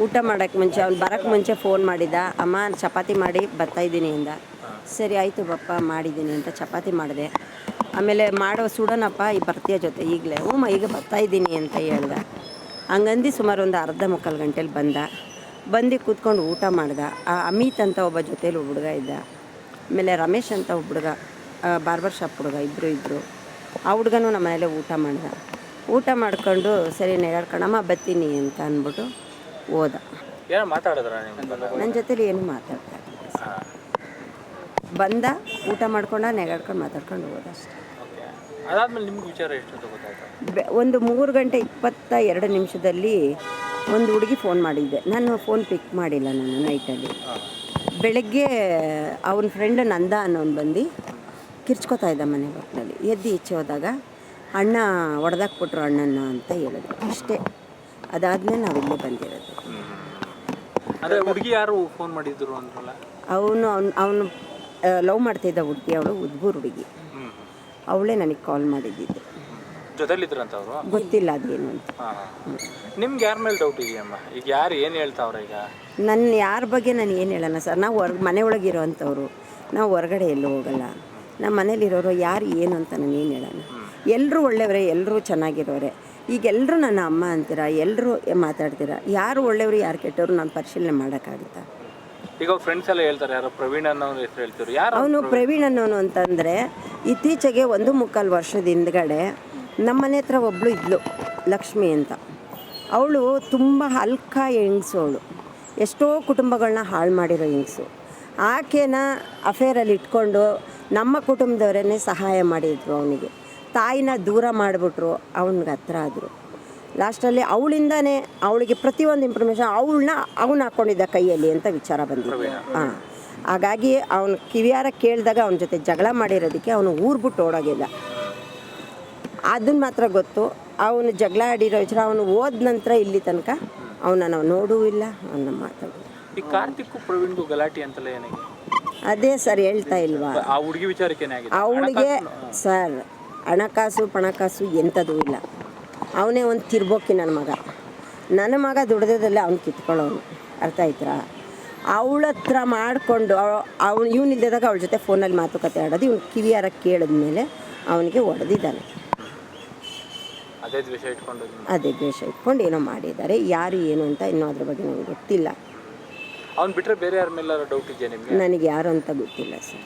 ಊಟ ಮಾಡೋಕ್ಕೆ ಮುಂಚೆ, ಅವ್ನು ಬರೋಕ್ಕೆ ಮುಂಚೆ ಫೋನ್ ಮಾಡಿದ. ಅಮ್ಮ, ಚಪಾತಿ ಮಾಡಿ ಬರ್ತಾಯಿದ್ದೀನಿ ಅಂದ. ಸರಿ, ಆಯಿತು ಬಪ್ಪ ಮಾಡಿದ್ದೀನಿ ಅಂತ ಚಪಾತಿ ಮಾಡಿದೆ. ಆಮೇಲೆ ಮಾಡೋ ಸುಡೋಣಪ್ಪ ಈ ಬರ್ತೀಯ ಜೊತೆ ಈಗಲೇ. ಹ್ಞೂ ಈಗ ಬರ್ತಾಯಿದ್ದೀನಿ ಅಂತ ಹೇಳ್ದ. ಹಂಗಂದು ಸುಮಾರು ಒಂದು ಅರ್ಧ ಮುಕ್ಕಾಲು ಗಂಟೆಲಿ ಬಂದ. ಬಂದು ಕೂತ್ಕೊಂಡು ಊಟ ಮಾಡ್ದ. ಆ ಅಮಿತ್ ಅಂತ ಒಬ್ಬ ಜೊತೇಲಿ ಹುಡುಗ ಇದ್ದ. ಆಮೇಲೆ ರಮೇಶ್ ಅಂತ ಒಬ್ಬ ಹುಡುಗ ಬಾರ್ಬರ್ ಶಾಪ್ ಹುಡುಗ ಇಬ್ಬರು ಇದ್ದರು ಆ ಹುಡುಗನೂ ನಮ್ಮ ಮನೇಲೆ ಊಟ ಮಾಡ್ದ. ಊಟ ಮಾಡ್ಕೊಂಡು, ಸರಿ ನೆಗಾಡ್ಕೊಂಡಮ್ಮ ಬತ್ತೀನಿ ಅಂತ ಅಂದ್ಬಿಟ್ಟು ಹೋದ ಏನೋ ಮಾತಾಡಿದ್ರ ನಿಮ್ಮ ನನ್ನ ಜೊತೇಲಿ ಏನು ಮಾತಾಡ್ತಾ. ಬಂದ ಊಟ ಮಾಡ್ಕೊಂಡ ನೆಗಾಡ್ಕೊಂಡು ಮಾತಾಡ್ಕೊಂಡು ಹೋದ ಅಷ್ಟೇ. ಓಕೆ. ಅದಾದ್ಮೇಲೆ ನಿಮ್ಗೆ ವಿಚಾರ ಎಷ್ಟು ಅಂತ ಗೊತ್ತಾಯ್ತು? ಬೆ ಒಂದು ಮೂರು ಗಂಟೆ ಇಪ್ಪತ್ತ ಎರಡು ನಿಮಿಷದಲ್ಲಿ ಒಂದು ಹುಡುಗಿ ಫೋನ್ ಮಾಡಿದ್ದೆ. ನಾನು ಫೋನ್ ಪಿಕ್ ಮಾಡಿಲ್ಲ ನಾನು ನೈಟಲ್ಲಿ ಬೆಳಗ್ಗೆ ಅವನ ಫ್ರೆಂಡ್ ನಂದ ಅನ್ನೋನು ಬಂದು ಕಿರ್ಚ್ಕೊತಾ ಇದ್ದ ಮನೆ ಬಾಕ್ಲಲ್ಲಿ ಎದ್ದು ಈಚೆ ಹೋದಾಗ ಅಣ್ಣ ಒಡೆದಾಕ್ಬಿಟ್ರು ಅಣ್ಣನ ಅಂತ ಹೇಳಿದ್ರು. ಅಷ್ಟೇ. ಅದಾದಮೇಲೆ ನಾವು ಇಲ್ಲೇ ಬಂದಿರೋದು. ಅದೇ ಹುಡುಗಿ ಯಾರು ಫೋನ್ ಮಾಡಿದ್ರು ಅಂದ್ರಲ್ಲ? ಅವನು ಅವ್ನು ಅವನು ಲವ್ ಮಾಡ್ತಿದ್ದ ಹುಡುಗಿ ಅವಳು ಉದ್ಬೂರ್ ಹುಡುಗಿ. ಅವಳೇ ನನಗೆ ಕಾಲ್ ಮಾಡಿದ್ದಿದ್ದು. ಜೊತೆಲಿದ್ರಂತ ಅವರು? ಗೊತ್ತಿಲ್ಲ ಅದೇನು ಅಂತ. ನಿಮ್ಗೆ ಯಾರ ಮೇಲೆ ಡೌಟ್ ಇದೆಯಮ್ಮ? ಈಗ ಯಾರು ಏನು ಹೇಳ್ತಾವ್ರ ಈಗ? ನನ್ನ ಯಾರ ಬಗ್ಗೆ ನಾನು ಏನು ಹೇಳೋಣ ಸರ್. ನಾವು ಹೊರ ಮನೆ ಒಳಗಿರೋ ಅಂಥವ್ರು ನಾವು ಹೊರಗಡೆ ಎಲ್ಲೂ ಹೋಗಲ್ಲ. ನಮ್ಮ ಮನೇಲಿರೋರು ಯಾರು ಏನು ಅಂತ ನಾನು ಏನು ಹೇಳೋಣ ಎಲ್ಲರೂ ಒಳ್ಳೆಯವರೇ ಎಲ್ಲರೂ ಚೆನ್ನಾಗಿರೋರೆ. ಈಗ ಎಲ್ಲರೂ ನನ್ನ ಅಮ್ಮ ಅಂತೀರಾ? ಎಲ್ಲರೂ ಮಾತಾಡ್ತೀರಾ? ಯಾರು ಒಳ್ಳೆಯವರು ಯಾರು ಕೆಟ್ಟವರು ನಾನು ಪರಿಶೀಲನೆ ಮಾಡೋಕ್ಕಾಗುತ್ತಾ? ಈಗ ಫ್ರೆಂಡ್ಸ್ ಎಲ್ಲ ಹೇಳ್ತಾರೆ ಯಾರು ಪ್ರವೀಣ್ ಅನ್ನೋ ಹೆಸರು ಹೇಳ್ತಾರೆ ಯಾರು ಅವನು ಪ್ರವೀಣ್? ಅನ್ನೋನು ಅಂತಂದರೆ ಇತ್ತೀಚೆಗೆ ಒಂದು ಮುಕ್ಕಾಲು ವರ್ಷದ ಹಿಂದ್ಗಡೆ ನಮ್ಮ ಮನೆ ಹತ್ರ ಒಬ್ಬಳು ಇದ್ಲು ಲಕ್ಷ್ಮಿ ಅಂತ. ಅವಳು ತುಂಬ ಹಲ್ಕ ಹೆಂಗ್ಸು ಅವಳು. ಎಷ್ಟೋ ಕುಟುಂಬಗಳನ್ನ ಹಾಳು ಮಾಡಿರೋ ಹೆಂಗ್ಸು. ಆಕೆನ ಅಫೇರಲ್ಲಿ ಇಟ್ಕೊಂಡು ನಮ್ಮ ಕುಟುಂಬದವರನ್ನೇ ಸಹಾಯ ಮಾಡಿದ್ರು ಅವನಿಗೆ. ತಾಯಿನ ದೂರ ಮಾಡಿಬಿಟ್ರು ಅವನಿಗೆ ಹತ್ರ ಆದರು. ಲಾಸ್ಟಲ್ಲಿ ಅವಳಿಂದನೇ ಅವಳಿಗೆ ಪ್ರತಿಯೊಂದು ಇನ್ಫಾರ್ಮೇಷನ್ ಅವಳನ್ನ ಅವನು ಹಾಕ್ಕೊಂಡಿದ್ದ ಕೈಯಲ್ಲಿ ಅಂತ ವಿಚಾರ ಬಂದಿತ್ತು ಹಾಂ. ಹಾಗಾಗಿ ಅವನು ಕಿವಿಯಾರ ಕೇಳಿದಾಗ ಅವನ ಜೊತೆ ಜಗಳ ಮಾಡಿರೋದಕ್ಕೆ ಅವನು ಊರು ಬಿಟ್ಟು ಓಡೋಗಿಲ್ಲ ಅದನ್ನ ಮಾತ್ರ ಗೊತ್ತು ಅವನು ಜಗಳ ಆಡಿರೋ ವಿಚಾರ ಅವನು ಹೋದ ನಂತರ ಇಲ್ಲಿ ತನಕ ಅವನ ನಾವು ನೋಡೂ ಇಲ್ಲ ಅವನ ಮಾತಾಡೋ ಈ ಕಾರ್ತಿಕ್ಕು ಪ್ರವೀಣ್ಗೂ ಗಲಾಟೆ ಅಂತಲ್ಲ ಏನಾಗಿ ಅದೇ ಸರ್ ಹೇಳ್ತಾ ಇಲ್ವಾ? ಆ ಹುಡುಗಿ ವಿಚಾರಕ್ಕೆ ಏನಾಗಿದೆ? ಅವಳಿಗೆ ಸರ್ ಹಣಕಾಸು ಪಣಕಾಸು ಎಂಥದೂ ಇಲ್ಲ. ಅವನೇ ಒಂದು ತಿರ್ಬೋಕಿ ನನ್ನ ಮಗ. ನನ್ನ ಮಗ ದುಡ್ದದಲ್ಲೇ ಅವ್ನು ಕಿತ್ಕೊಳ್ಳೋನು. ಅರ್ಥ ಆಯ್ತಾ? ಅವಳ ಹತ್ರ ಮಾಡಿಕೊಂಡು ಅವನು ಇವ್ನು ಇಲ್ದಿದಾಗ ಅವಳ ಜೊತೆ ಫೋನಲ್ಲಿ ಮಾತುಕತೆ ಆಡೋದು ಇವ್ನು ಕಿವಿಯಾರ ಕೇಳಿದ್ಮೇಲೆ ಅವನಿಗೆ ಹೊಡೆದಿದ್ದಾನೆ ಅದೇ ದ್ವೇಷ ಇಟ್ಕೊಂಡು ಅದೇ ದ್ವೇಷ ಇಟ್ಕೊಂಡು ಏನೋ ಮಾಡಿದ್ದಾರೆ. ಯಾರು ಏನು ಅಂತ ಇನ್ನೂ ಅದ್ರ ಬಗ್ಗೆ ನನಗೆ ಗೊತ್ತಿಲ್ಲ. ಅವ್ನು ಬಿಟ್ಟರೆ ಬೇರೆ ಯಾರ ಮೇಲೆ ಡೌಟ್ ಇದೆಯಾ ನಿಮಗೆ? ನನಗೆ ಯಾರು ಅಂತ ಗೊತ್ತಿಲ್ಲ ಸರ್.